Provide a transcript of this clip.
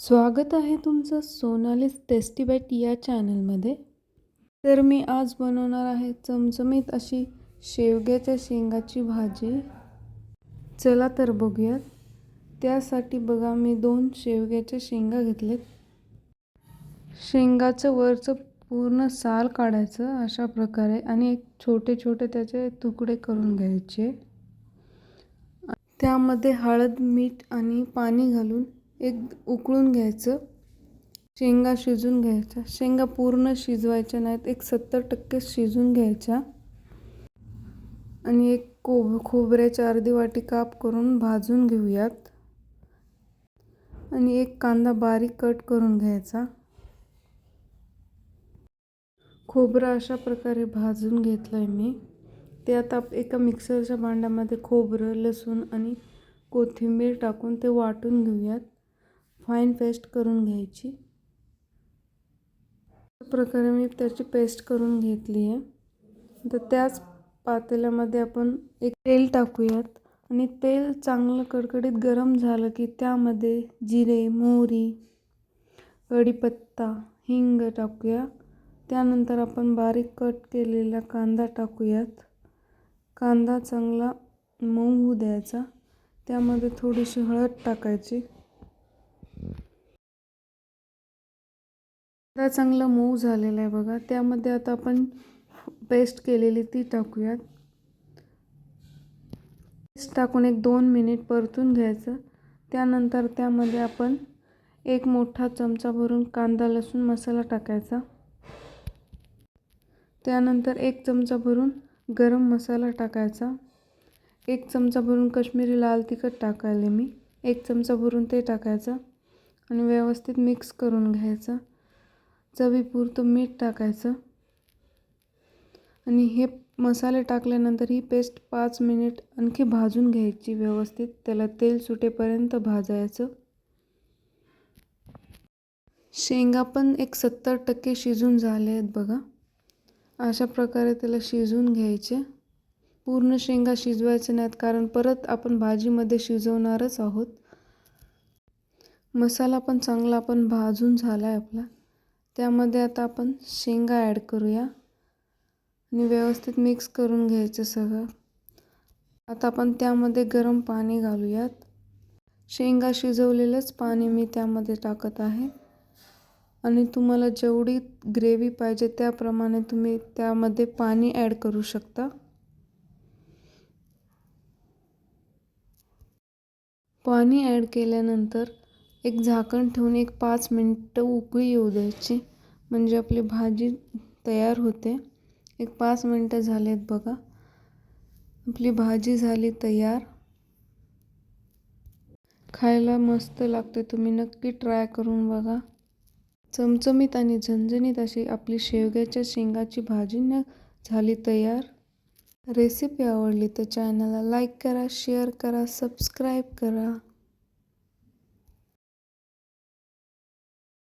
स्वागत आहे तुमचं सोनालीस टेस्टी बाईट या चॅनलमध्ये. तर मी आज बनवणार आहे चमचमीत अशी शेवग्याच्या शेंगाची भाजी. चला तर बघूयात. त्यासाठी बघा मी दोन शेवग्याच्या शेंगा घेतलेत. शेंगाचं वरचं पूर्ण साल काढायचं अशा प्रकारे आणि एक छोटे छोटे त्याचे तुकडे करून घ्यायचे. त्यामध्ये हळद मीठ आणि पाणी घालून एक उकळून घ्यायचं. शेंगा शिजून घ्यायच्या. शेंगा पूर्ण शिजवायच्या नाहीत. एक सत्तर टक्के शिजून घ्यायच्या. आणि एक कोब खोबऱ्याच्या अर्धी वाटी काप करून भाजून घेऊयात. आणि एक कांदा बारीक कट करून घ्यायचा. खोबरं अशा प्रकारे भाजून घेतलं आहे मी. ते आता एका मिक्सरच्या भांड्यामध्ये खोबरं लसूण आणि कोथिंबीर टाकून ते वाटून घेऊयात. फाईन पेस्ट करून घ्यायची. अशा प्रकारे मी त्याची पेस्ट करून घेतली आहे. तर त्याच पातेल्यामध्ये आपण एक तेल टाकूयात. आणि तेल चांगलं कडकडीत गरम झालं की त्यामध्ये जिरे मोहरी कढीपत्ता हिंग टाकूया. त्यानंतर आपण बारीक कट केलेला कांदा टाकूयात. कांदा चांगला मऊ होऊ द्यायचा. त्यामध्ये थोडीशी हळद टाकायची. कांदा चांगला मऊ झालेला आहे बघा. त्यामध्ये आता आपण पेस्ट केलेली ती टाकूयात. पेस्ट टाकून एक दोन मिनिट परतून घ्यायचं. त्यानंतर त्यामध्ये आपण एक मोठा चमचा भरून कांदा लसूण मसाला टाकायचा. त्यानंतर एक चमचा भरून गरम मसाला टाकायचा. एक चमचा भरून कश्मीरी लाल तिखट टाकायले मी. एक चमचा भरून ते टाकायचं आणि व्यवस्थित मिक्स करून घ्यायचं. चवीपुरतं मीठ टाकायचं. आणि हे मसाले टाकल्यानंतर ही पेस्ट पाच मिनिट आणखी भाजून घ्यायची व्यवस्थित. त्याला तेल सुटेपर्यंत भाजायचं. शेंगा पण एक सत्तर टक्के शिजून झाले आहेत बघा. अशा प्रकारे त्याला शिजवून घ्यायचे. पूर्ण शेंगा शिजवायचे नाहीत कारण परत आपण भाजीमध्ये शिजवणारच आहोत. मसाला पण चांगला आपण भाजून झाला आहे आपला. त्यामध्ये आता आपण शेंगा ॲड करूया. आणि व्यवस्थित मिक्स करून घ्यायचं सगळं. आता आपण त्यामध्ये गरम पाणी घालूयात. शेंगा शिजवलेलंच पाणी मी त्यामध्ये टाकत आहे. आणि तुम्हाला जेवढी ग्रेव्ही पाहिजे त्याप्रमाणे तुम्ही त्यामध्ये पाणी ॲड करू शकता. पाणी ॲड केल्यानंतर एक झाकण ठेवून एक पाच मिनटं उकळी येऊ द्यायची. म्हणजे आपली भाजी तयार होते. एक पाच मिनटं झालेत बघा. आपली भाजी झाली तयार. खायला मस्त लागते. तुम्ही नक्की ट्राय करून बघा. चमचमीत आणि झणझणीत अशी आपली शेवग्याच्या शेंगाची भाजी न झाली तयार. रेसिपी आवडली तर चॅनलला लाईक करा शेअर करा सबस्क्राईब करा.